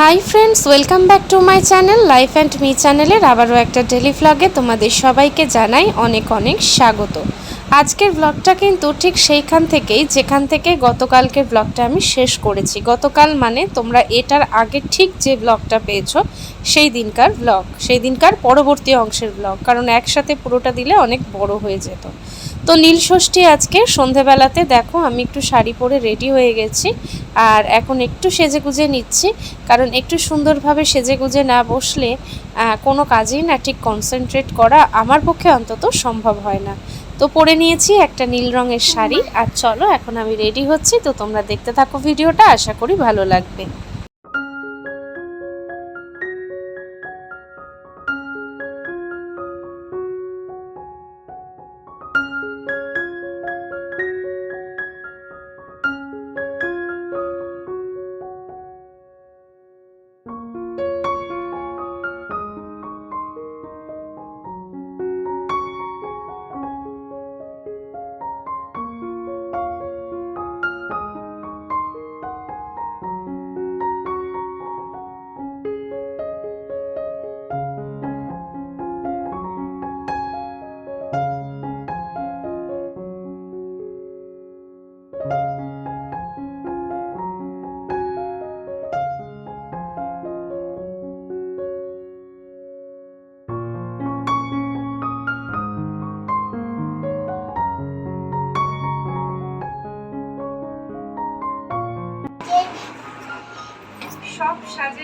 Hi friends welcome back to my channel life and me চ্যানেলের আবারও একটা daily ভ্লগে তোমাদের সবাইকে জানাই অনেক অনেক স্বাগত। আজকের ব্লগটা কিন্তু ঠিক সেইখান থেকেই, যেখান থেকে গতকালকের ব্লগটা আমি শেষ করেছি। গতকাল মানে তোমরা এটার আগে ঠিক যে ব্লগটা পেয়েছ, সেই দিনকার ব্লগ সেই দিনকার পরবর্তী অংশের ব্লগ কারণ একসাথে পুরোটা দিলে অনেক বড় হয়ে যেত। তো নীল ষষ্ঠী আজকে, সন্ধেবেলাতে দেখো আমি একটু শাড়ি পরে রেডি হয়ে গেছি আর এখন একটু সেজে গুজে নিচ্ছি, কারণ একটু সুন্দরভাবে সেজে গুজে না বসলে কোনো কাজেই না ঠিক কনসেন্ট্রেট করা আমার পক্ষে অন্তত সম্ভব হয় না। তো পরে নিয়েছি একটা নীল রঙের শাড়ি আর চলো এখন আমি রেডি হচ্ছি, তো তোমরা দেখতে থাকো ভিডিওটা, আশা করি ভালো লাগবে।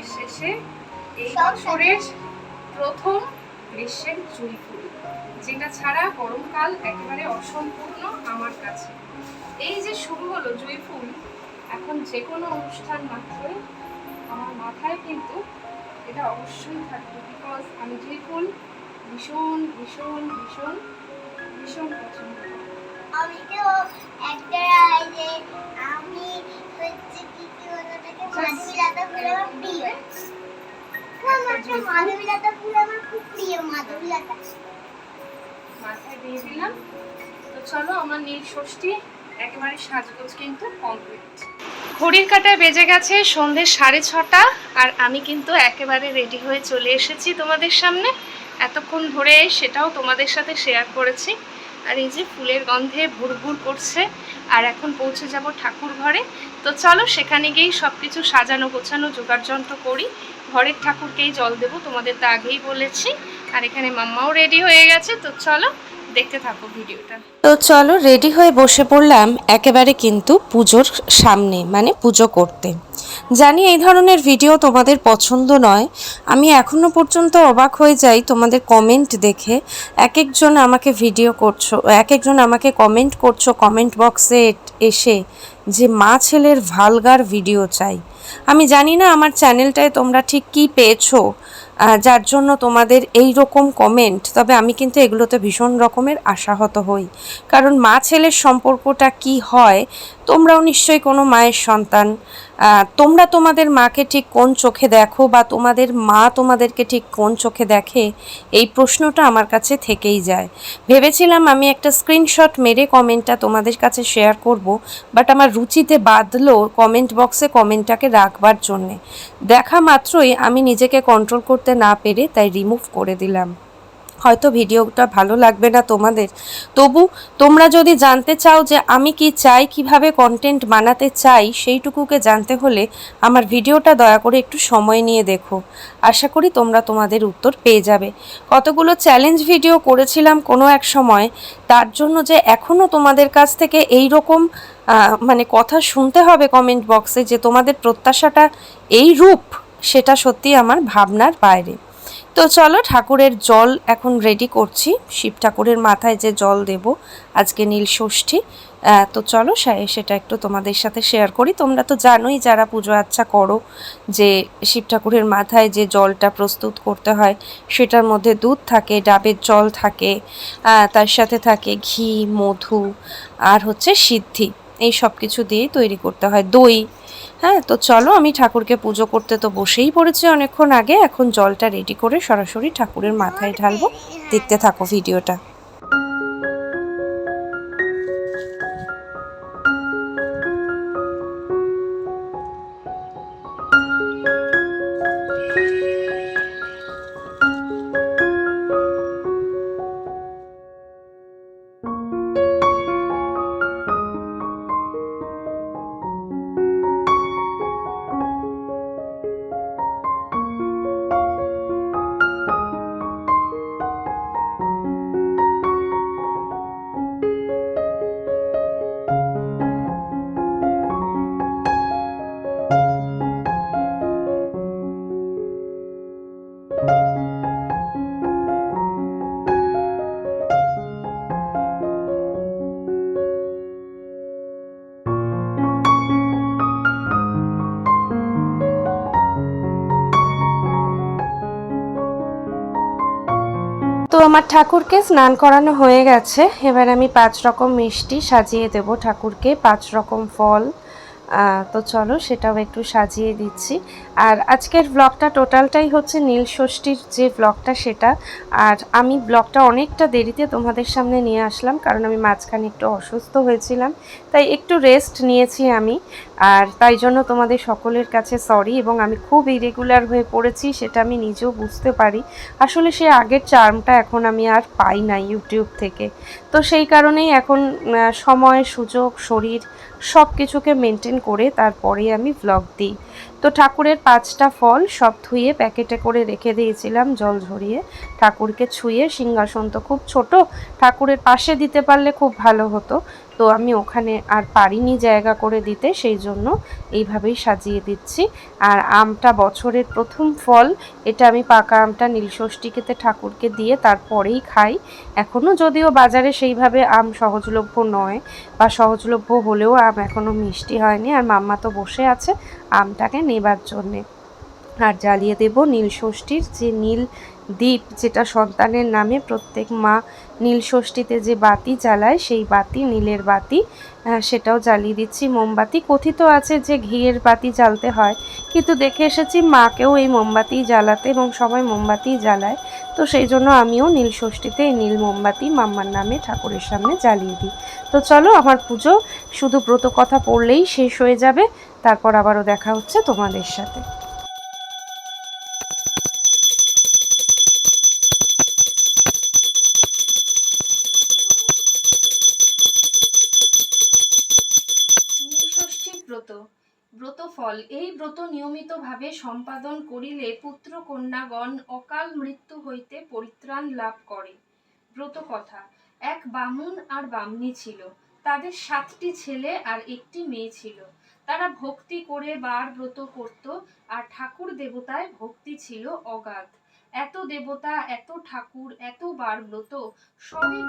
সাজের শেষে এই বছরের প্রথম গ্রীষ্মের জুই ফুল, যেটা ছাড়া গরমকাল একেবারে অসম্পূর্ণ আমার কাছে। এই যে শুরু হলো জুই ফুল, এখন যে কোনো অনুষ্ঠান মাত্রই আমার মাথায় কিন্তু এটা অবশ্যই থাকবে বিকজ আমি জুই ফুল ভীষণ ভীষণ ভীষণ ভীষণ পছন্দ আমি তো একটা আমি হচ্ছে কি ঘড়ির কাটায় বেজে গেছে সন্ধে সাড়ে ছটা, আর আমি কিন্তু একেবারে রেডি হয়ে চলে এসেছি তোমাদের সামনে। এতক্ষণ ধরে সেটাও তোমাদের সাথে শেয়ার করেছি। আর এই যে ফুলের গন্ধে ভুরভুর করছে আর এখন পৌঁছে যাব ঠাকুর ঘরে। তো চলো সেখানে গিয়েই সব কিছু সাজানো, গোছানো, জোগাড় যন্ত্র করি। ঘরের ঠাকুরকেই জল দেবো, তোমাদের তো আগেই বলেছি। আর এখানে মাম্মাও রেডি হয়ে গেছে, তো চলো দেখতে থাকো ভিডিওটা। তো চলো রেডি হয়ে বসে পড়লাম একেবারে কিন্তু পুজোর সামনে মানে পুজো করতে। জানি এই ধরনের ভিডিও তোমাদের পছন্দ নয়। আমি এখনও পর্যন্ত অবাক হয়ে যাই তোমাদের কমেন্ট দেখে। এক একজন আমাকে ভিডিও করছ এক একজন আমাকে কমেন্ট করছ কমেন্ট বক্সে এসে যে মা ছেলের ভালগার ভিডিও চাই। আমি জানি না আমার চ্যানেলটায় তোমরা ঠিক কী পেয়েছ। যার জন্য তোমাদের এই রকম কমেন্ট তবে আমি কিন্তু এগুলোতে ভীষণ রকমের আশাহত হই। কারণ মা ছেলের সম্পর্কটা কি হয় তোমরাও নিশ্চয়ই কোনো মায়ের সন্তান। তোমরা তোমাদের মাকে ঠিক কোন চোখে দেখো বা তোমাদের মা তোমাদেরকে ঠিক কোন চোখে দেখে? এই প্রশ্নটা আমার কাছে থেকেই যায়। ভেবেছিলাম আমি একটা স্ক্রিনশট মেরে কমেন্টটা তোমাদের কাছে শেয়ার করব বাট আমার রুচিতে বাঁধলো কমেন্ট বক্সে কমেন্টটাকে রাখবার জন্যে। দেখা মাত্রই আমি নিজেকে কন্ট্রোল করতে না পেরে তাই রিমুভ করে দিলাম। হয়তো ভিডিওটা ভালো লাগবে না তোমাদের। তবু তোমরা যদি জানতে চাও যে আমি কি চাই, কীভাবে কন্টেন্ট বানাতে চাই, সেইটুকুকে জানতে হলে আমার ভিডিওটা দয়া করে একটু সময় নিয়ে দেখো। আশা করি তোমরা তোমাদের উত্তর পেয়ে যাবে। কতগুলো চ্যালেঞ্জ ভিডিও করেছিলাম কোনো এক সময়, তার জন্য যে এখনও তোমাদের কাছ থেকে এই রকম মানে কথা শুনতে হবে কমেন্ট বক্সে যে তোমাদের প্রত্যাশাটা এই রূপ, সেটা সত্যি আমার ভাবনার বাইরে। তো চলো, ঠাকুরের জল এখন রেডি করছি। শিব ঠাকুরের মাথায় যে জল দেব, আজকে নীল ষষ্ঠী। তো চলো সেটা একটু তোমাদের সাথে শেয়ার করি। তোমরা তো জানোই, যারা পুজো আচ্ছা করো, যে শিব ঠাকুরের মাথায় যে জলটা প্রস্তুত করতে হয়, সেটার মধ্যে দুধ থাকে, ডাবের জল থাকে তার সাথে থাকে ঘি, মধু, আর হচ্ছে সিদ্ধি। এই সব কিছু দিয়েই তৈরি করতে হয়। দই হ্যাঁ তো চলো আমি ঠাকুরকে পুজো করতে তো বসেই পড়েছি অনেকক্ষণ আগে। এখন জলটা রেডি করে সরাসরি ঠাকুরের মাথায় ঢালবো। দেখতে থাকো ভিডিওটা আমার ঠাকুরকে স্নান করানো হয়ে গেছে। এবার আমি পাঁচ রকম মিষ্টি সাজিয়ে দেব ঠাকুরকে, পাঁচ রকম ফল। তো চলো সেটাও একটু সাজিয়ে দিচ্ছি। আর আজকের ব্লগটা টোটালটাই হচ্ছে নীল ষষ্ঠীর যে ব্লগটা সেটা। আর আমি ব্লগটা অনেকটা দেরিতে তোমাদের সামনে নিয়ে আসলাম, কারণ আমি মাঝখানে একটু অসুস্থ হয়েছিলাম। তাই একটু রেস্ট নিয়েছি আমি। আর তাই জন্য তোমাদের সকলের কাছে সরি এবং আমি খুব ইরেগুলার হয়ে পড়েছি, সেটা আমি নিজেও বুঝতে পারি। আসলে সে আগের চার্মটা এখন আমি আর পাই না ইউটিউব থেকে। তো সেই কারণেই এখন সময়, সুযোগ, শরীর সব কিছুকে মেনটেন করে তারপরে আমি ব্লগ দিই। তো ঠাকুরের পাঁচটা ফল সব ধুয়ে প্যাকেটে করে রেখে দিয়েছিলাম, জল ঝরিয়ে। ঠাকুরকে ছুঁয়ে সিংহাসন তো খুব ছোট, ঠাকুরের পাশে দিতে পারলে খুব ভালো হতো। তো আমি ওখানে আর পারিনি জায়গা করে দিতে, সেই জন্য এইভাবেই সাজিয়ে দিচ্ছি। আর আমটা বছরের প্রথম ফল, এটা আমি পাকা আমটা নীলষষ্ঠীকেতে ঠাকুরকে দিয়ে তারপরেই খাই। এখনও যদিও বাজারে সেইভাবে আম সহজলভ্য নয় বা সহজলভ্য হলেও আম এখনও মিষ্টি হয়নি। আর মাম্মা তো বসে আছে আমটাকে নেবার জন্যে। আর জ্বালিয়ে দেব নীল ষষ্ঠীর যে নীল দ্বীপ, যেটা সন্তানের নামে প্রত্যেক মা নীল ষষ্ঠীতে যে বাতি জ্বালায়, সেই বাতি, নীলের বাতি সেটাও জ্বালিয়ে দিচ্ছি। মোমবাতি কথিত আছে যে ঘিয়ের বাতি জ্বালতে হয়, কিন্তু দেখে এসেছি মাকেও এই মোমবাতি জ্বালাতে এবং সবাই মোমবাতি জ্বালায়। তো সেই জন্য আমিও নীল ষষ্ঠীতে এই নীল মোমবাতি মাম্মার নামে ঠাকুরের সামনে জ্বালিয়ে দিই। তো চলো, আমার পুজো শুধু ব্রত কথা পড়লেই শেষ হয়ে যাবে, তারপর আবারও দেখা হচ্ছে তোমাদের সাথে। এই ব্রত নিয়মিতভাবে সম্পাদন করিলে পুত্র কন্যাগণ অকাল মৃত্যু হইতে পরিত্রাণ লাভ করে। ব্রত কথা, এক বামুন আর বামনি ছিল। তাদের সাতটি ছেলে আর একটি মেয়ে ছিল। তারা ভক্তি করে বার ব্রত করত আর ঠাকুর দেবতায় ভক্তি ছিল অগাধ। এত দেবতা, এত ঠাকুর এত বার ব্রত সবই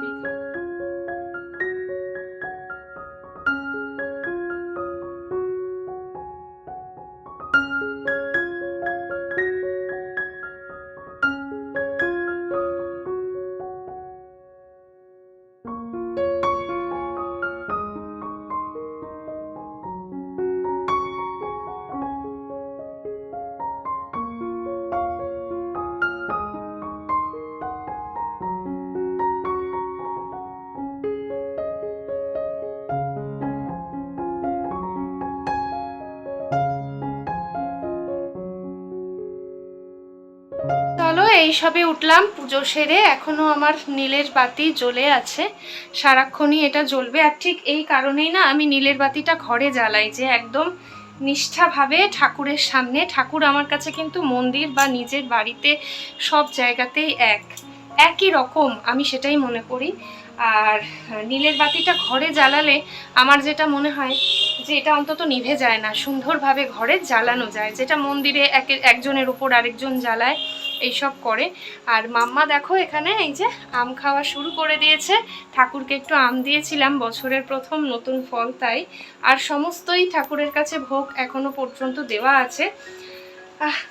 এই সবে উঠলাম, পুজো সেরে এখনও আমার নীলের বাতি জ্বলে আছে, সারাক্ষণই এটা জ্বলবে। আর ঠিক এই কারণেই না আমি নীলের বাতিটা ঘরে জ্বালাই যে একদম নিষ্ঠাভাবে ঠাকুরের সামনে। ঠাকুর আমার কাছে কিন্তু মন্দির বা নিজের বাড়িতে সব জায়গাতেই এক। একই রকম, আমি সেটাই মনে করি। আর নীলের বাতিটা ঘরে জ্বালালে আমার যেটা মনে হয় যে এটা অন্তত নিভে যায় না, সুন্দরভাবে ঘরে জ্বালানো যায়। যেটা মন্দিরে এক, একজনের উপর আরেকজন জ্বালায় এইসব করে। আর মাম্মা দেখো এখানে এই যে আম খাওয়া শুরু করে দিয়েছে। ঠাকুরকে একটু আম দিয়েছিলাম বছরের প্রথম নতুন ফল তাই। আর সমস্তই ঠাকুরের কাছে ভোগ এখনও পর্যন্ত দেওয়া আছে।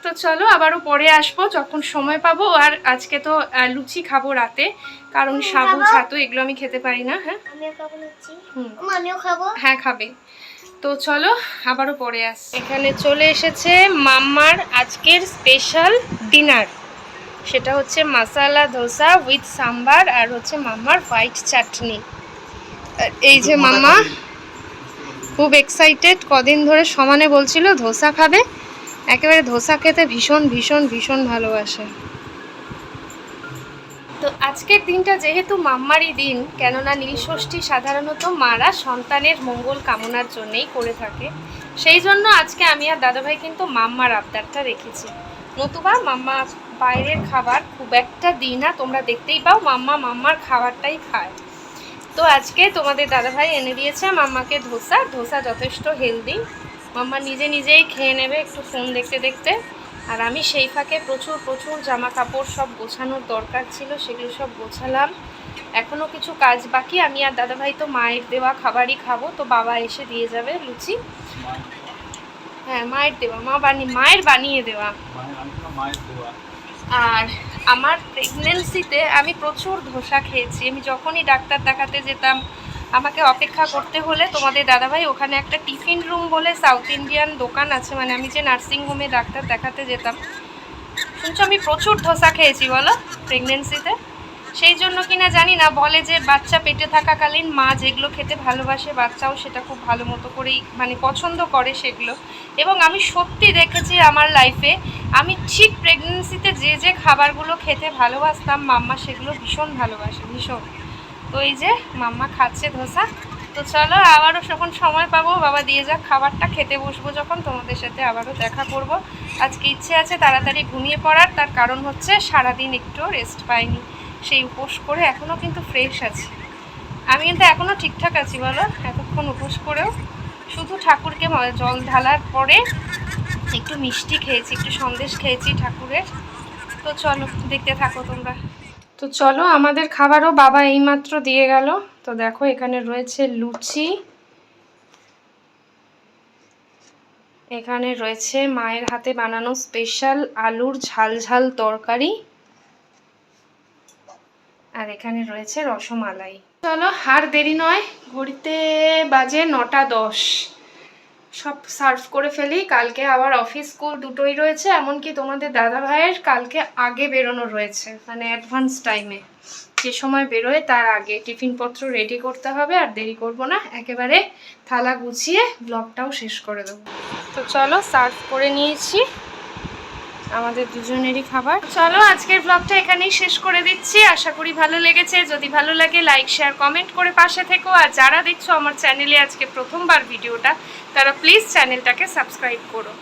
তো চলো আবারও পরে আসব যখন সময় পাবো। আর আজকে তো লুচি খাব রাতে। কারণ সাবু। ছাতু এগুলো আমি খেতে পারি না হ্যাঁ? আমিও খাব হ্যাঁ খাবে। তো চলো আবারও পরে আস এখানে চলে এসেছে মাম্মার আজকের স্পেশাল ডিনার সেটা হচ্ছে মশালা ধোসা উইথ সাম্বার আর হচ্ছে মাম্মার হোয়াইট চাটনি এই যে মাম্মা খুব এক্সাইটেড কদিন ধরে সমানে বলছিল ধোসা খাবে। একেবারে ধোসা খেতে ভীষণ ভীষণ ভীষণ ভালোবাসে। তো আজকের দিনটা যেহেতু মাম্মারই দিন কেননা নীলষষ্ঠী সাধারণত মারা সন্তানের মঙ্গল কামনার জন্যেই করে থাকে। সেই জন্য আজকে আমি আর দাদাভাই কিন্তু মাম্মার আবদারটা রেখেছি। নতুবা মাম্মা বাইরের খাবার খুব একটা দিই না তোমরা দেখতেই পাও মাম্মা মাম্মার খাবারটাই খায়। তো আজকে তোমাদের দাদাভাই এনে দিয়েছে মাম্মাকে ধোসা ধোসা যথেষ্ট হেলদি মাম্মা নিজে নিজেই খেয়ে নেবে একটু ফোন দেখতে দেখতে। আর আমি সেই ফাঁকে প্রচুর প্রচুর জামা কাপড় সব গোছানোর দরকার ছিল সেগুলো সব গোছালাম। এখনও কিছু কাজ বাকি আমি আর দাদাভাই তো মায়ের দেওয়া খাবারই খাব তো বাবা এসে দিয়ে যাবে লুচি। হ্যাঁ মায়ের দেওয়া মা বানিয়ে মায়ের বানিয়ে দেওয়া। মানে মায়ের দেওয়া। আর আমার প্রেগনেন্সিতে আমি প্রচুর ধোসা খেয়েছি। আমি যখনই ডাক্তার দেখাতে যেতাম, আমাকে অপেক্ষা করতে হলে তোমাদের দাদাভাই ওখানে একটা টিফিন রুম বলে সাউথ ইন্ডিয়ান দোকান আছে মানে আমি যে নার্সিং হোমে ডাক্তার দেখাতে যেতাম। শুনছো, আমি প্রচুর ধোসা খেয়েছি, বলো প্রেগনেন্সিতে সেই জন্য কিনা জানি না, বলে যে বাচ্চা পেটে থাকাকালীন মা যেগুলো খেতে ভালোবাসে বাচ্চাও সেটা খুব ভালো মতো করেই মানে পছন্দ করে সেগুলো। এবং আমি সত্যি দেখেছি আমার লাইফে আমি ঠিক প্রেগনেন্সিতে যে যে খাবারগুলো খেতে ভালোবাসতাম, মাম্মা সেগুলো ভীষণ ভালোবাসে, ভীষণ। তো এই যে মাম্মা খাচ্ছে ধোসা, তো চলো আবারও যখন সময় পাবো, বাবা দিয়ে যাক খাবারটা, খেতে বসবো যখন, তোমাদের সাথে আবারও দেখা করব। আজকে ইচ্ছে আছে তাড়াতাড়ি ঘুমিয়ে পড়ার, তার কারণ হচ্ছে সারাদিন একটু রেস্ট পাইনি। সেই উপোস করে এখনও কিন্তু ফ্রেশ আছি। আমি কিন্তু এখনও ঠিকঠাক আছি, বলো? এতক্ষণ উপোস করেও শুধু ঠাকুরকে জল ঢালার পরে একটু মিষ্টি খেয়েছি, একটু সন্দেশ খেয়েছি ঠাকুরের। তো চলো, দেখতে থাকো তোমরা। তো চলো, আমাদের খাবারও বাবা এইমাত্র দিয়ে গেল। তো দেখো, এখানে রয়েছে লুচি। এখানে রয়েছে মায়ের হাতে বানানো স্পেশাল আলুর ঝাল ঝাল তরকারি। আর এখানে রয়েছে রসমালাই। চলো, আর দেরি নয়, ঘড়িতে বাজে নটা দশ। সব সার্ভ করে ফেলি, কালকে আবার অফিস স্কুল দুটোই রয়েছে, এমনকি তোমাদের দাদা ভাইয়ের কালকে আগে বেরোনো রয়েছে মানে অ্যাডভান্স টাইমে যে সময় বেরোয় তার আগে। টিফিনপত্র রেডি করতে হবে, আর দেরি করব না। একেবারে থালা গুছিয়ে ব্লগটাও শেষ করে দেবো। তো চলো, সার্ভ করে নিয়েছি। আমাদের দুজনেরই খাবার। চলো, আজকের ব্লগটা এখানেই শেষ করে দিচ্ছি। আশা করি ভালো লেগেছে। যদি ভালো লাগে লাইক শেয়ার কমেন্ট করে পাশে থেকো। আর যারা দেখছ আমার চ্যানেলে আজকে প্রথমবার ভিডিওটা, তারা প্লিজ চ্যানেলটাকে সাবস্ক্রাইব করো।